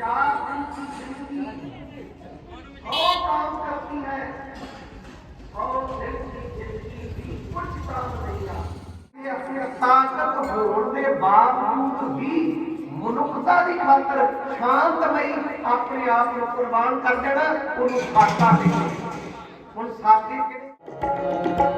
चार दिन की जिंदगी सौ काम करती है सौ दिन की जिंदगी भी कुछ काम नहीं आता ਇਹ ਆਪਣੀ ਤਾਕਤ ਹੋਣ ਦੇ ਬਾਵਜੂਦ ਵੀ ਮਨੁੱਖਤਾ ਦੀ ਖਾਤਰ ਸ਼ਾਂਤਮਈ ਆਪਣੇ ਆਪ ਨੂੰ ਕੁਰਬਾਨ ਕਰ ਦੇਣਾ ਉਹਨੂੰ ਸਾਕਾ ਕਹਿੰਦੇ ਹੁਣ ਸਾਕੇ ਕਿਹੜੇ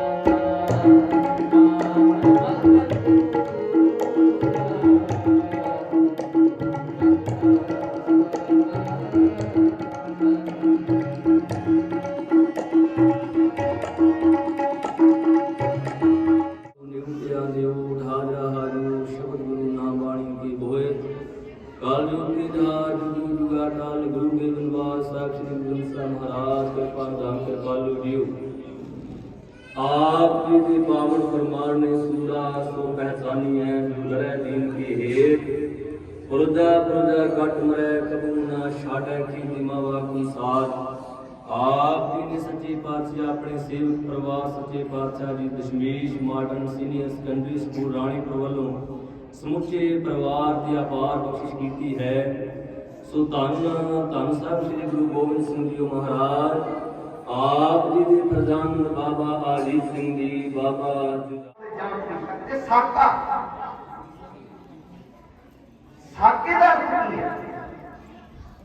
ਕਾਲ ਜੋਤੀ ਦਾ ਜੁਗਾ ਟਾਲ ਗੁਰੂ ਕੇ ਬਿਨਵਾਸ ਸਾਖੀ ਗੁਰੂ ਸਾਹਿਬ ਮਹਾਰਾਜ, ਕਿਰਪਾ ਦਾਨ ਕਿਰਪਾਲੂ ਜੀਓ। ਆਪ ਜੀ ਦੇ ਪਾਵਨ ਫਰਮਾਨ ਨੇ ਸੂਰਾ ਸੋ ਪਹਿਚਾਨੀ ਹੈ ਜੋ ਲੜੈ ਦੀਨ ਕੀ ਹੇਤ ਪੁਰਜਾ ਪੁਰਜਾ ਕਟ ਮਰੈ, ਕਬੂ ਨਾ ਛਾੜੈ ਕੀ ਦਿਮਾਵਾ ਕੀ ਸਾਥ। ਆਪ ਜੀ ਨੇ ਸੱਚੇ ਪਾਤਸ਼ਾਹ, ਆਪਣੇ ਸੇਵਕ ਪਰਿਵਾਰ ਸੱਚੇ ਪਾਤਸ਼ਾਹ ਜੀ Dashmesh modern senior secondary school Ranipur ਵੱਲੋਂ ਸਮੁੱਚੇ ਪਰਿਵਾਰ ਦੀ ਅਪਾਰ ਬਖਸ਼ਿਸ਼ ਕੀਤੀ ਹੈ। ਸੋ ਧੰਨ ਧੰਨ ਸਾਹਿਬ ਸ੍ਰੀ ਗੁਰੂ ਗੋਬਿੰਦ ਸਿੰਘ ਜੀ ਮਹਾਰਾਜ। ਆਪ ਜੀ ਦੇ ਪ੍ਰਧਾਨ ਬਾਬਾ ਆਜੀ ਸਿੰਘ ਜੀ, ਬਾਬਾ ਤੇ ਸਾਕਾ ਸਾਕੇ ਦਾ ਕੀ ਹੈ।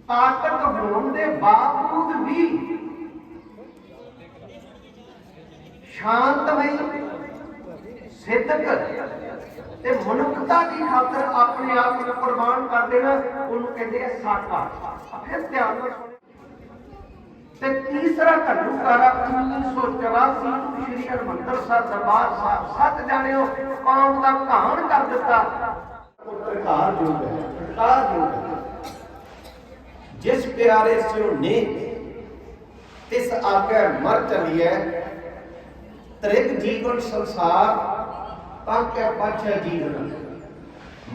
ਤਾਕਤ ਹੋਣ ਦੇ ਬਾਵਜੂਦ ਵੀ ਸ਼ਾਂਤਮਈ ਸਿੱਧਕ ਤੇ ਮਨੁੱਖਤਾ ਦੀ ਖਾਤਰ ਆਪਣੇ ਆਪ ਨੂੰ ਕੁਰਬਾਨ ਕਰ ਦੇਣਾ, ਉਹਨੂੰ ਕਹਿੰਦੇ ਆ ਸਾਕਾ। ਫਿਰ ਧਿਆਨ ਨਾਲ ਸੁਣੋ। ਤੇ ਤੀਸਰਾ ਘੱਲੂਕਾਰਾ 1984 ਸ਼੍ਰੀ ਹਰਮੰਦਰ ਸਾਹਿਬ ਦਰਬਾਰ ਸਾਹਿਬ, ਸੱਤ ਜਾਣਿਓ, ਕੌਮ ਦਾ ਕਹਾਣ ਕਰ ਦਿੱਤਾ। ਪ੍ਰਕਾਰ ਜੋਗ ਹੈ ਪ੍ਰਕਾਰ ਜੋਗ ਹੈ। ਜਿਸ ਪਿਆਰੇ ਸਿਓ ਨੇ ਤਿਸ ਆਗੇ ਮਰ ਚਲੀਐ ਤ੍ਰਿਗ ਜੀਵਨ ਸੰਸਾਰ ਪਾਕਿਆ ਪਾਛਾ ਜੀਵਨ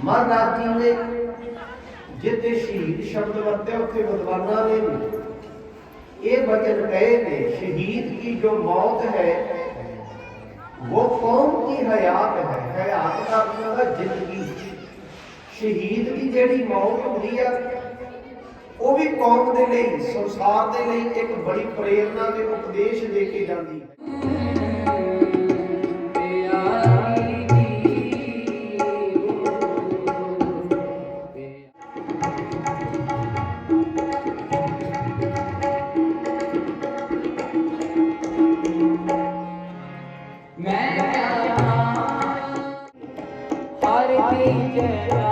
ਮਰ ਰਾਤੀ ਨੇ ਜਿੱਤੇ ਸ਼ਹੀਦ ਸ਼ਬਦ ਵਰਤਿਆ ਉੱਥੇ ਵਿਦਵਾਨਾਂ ਨੇ ਵੀ। ਇਹ ਬਚਨ ਕਹੇ ਨੇ, ਸ਼ਹੀਦ ਕੀ ਜੋ ਮੌਤ ਹੈ, ਉਹ ਕੌਮ ਕੀ ਹਯਾਤ ਹੈ? ਹਯਾਤ ਦਾ ਅਰਥ ਹੈ ਜ਼ਿੰਦਗੀ ਸ਼ਹੀਦ ਦੀ ਜਿਹੜੀ ਮੌਤ ਹੁੰਦੀ ਆ, ਉਹ ਵੀ ਕੌਮ ਦੇ ਲਈ, ਸੰਸਾਰ ਦੇ ਲਈ ਇੱਕ ਬੜੀ ਪ੍ਰੇਰਣਾ ਤੇ ਉਪਦੇਸ਼ ਦੇ ਕੇ ਜਾਂਦੀ ਹੈ। ਮੈਂ ਹਰ ਕੀ ਜੈ